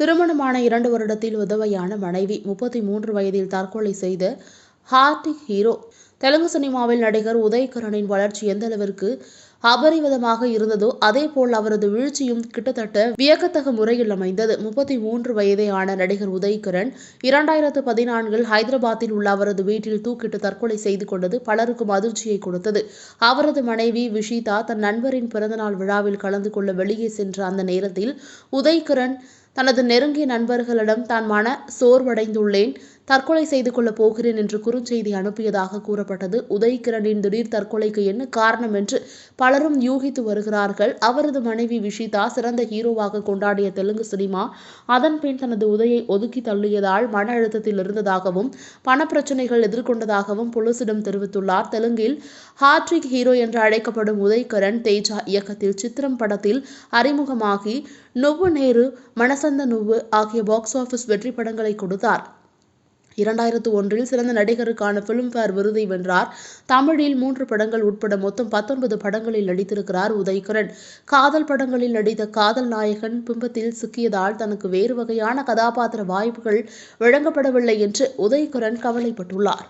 திருமணமான இரண்டு வருடத்தில் உதவையான மனைவி முப்பத்தி மூன்று வயதில் தற்கொலை செய்த ஹார்டிக் ஹீரோ. தெலுங்கு சினிமாவில் நடிகர் உதயகரனின் வளர்ச்சி எந்த அளவிற்கு அபரிவிதமாக இருந்ததோ அதே போல் அவரது வீழ்ச்சியும் கிட்டத்தட்ட வியக்கத்தக முறையில் அமைந்தது. முப்பத்தி மூன்று வயதே ஆன நடிகர் உதயகரன் இரண்டாயிரத்து பதினான்கில் ஹைதராபாத்தில் உள்ள அவரது வீட்டில் தூக்கிட்டு தற்கொலை செய்து கொண்டது பலருக்கும் அதிர்ச்சியை கொடுத்தது. அவரது மனைவி விஷிதா தன் நண்பரின் பிறந்தநாள் விழாவில் கலந்து கொள்ள வெளியே சென்ற அந்த நேரத்தில் உதயகரன் தனது நெருங்கிய நண்பர்களிடம் தான் மன சோர்வடைந்துள்ளேன். தற்கொலை செய்து கொள்ளப் போகிறேன் என்று குறுஞ்செய்தி அனுப்பியதாக கூறப்பட்டது. உதயகிரணின் திடீர் தற்கொலைக்கு என்ன காரணம் என்று பலரும் யூகித்து வருகிறார்கள். அவரது மனைவி விஷிதா சிறந்த ஹீரோவாக கொண்டாடிய தெலுங்கு சினிமா அதன் பின் தனது உதயை ஒதுக்கி தள்ளியதால் மன அழுத்தத்தில் இருந்ததாகவும் பணப்பிரச்சனைகள் எதிர்கொண்டதாகவும் போலீசிடம் தெரிவித்துள்ளார். தெலுங்கில் ஹாட்ரிக் ஹீரோ என்று அழைக்கப்படும் உதய்கரன் தேஜா இயக்கத்தில் சித்திரம் படத்தில் அறிமுகமாகி நுவ்வு நேரு மனசந்த நுவ்வு ஆகிய பாக்ஸ் ஆஃபீஸ் வெற்றி படங்களை கொடுத்தார். இரண்டாயிரத்து ஒன்றில் சிறந்த நடிகருக்கான பிலிம்பேர் விருதை வென்றார். தமிழில் மூன்று படங்கள் உட்பட மொத்தம் பத்தொன்பது படங்களில் நடித்திருக்கிறார் உதய்கரன் காதல் படங்களில் நடித்த காதல் நாயகன் பிம்பத்தில் சிக்கியதால் தனக்கு வேறு வகையான கதாபாத்திர வாய்ப்புகள் வழங்கப்படவில்லை என்று உதய்கரன் கவலைப்பட்டுள்ளார்.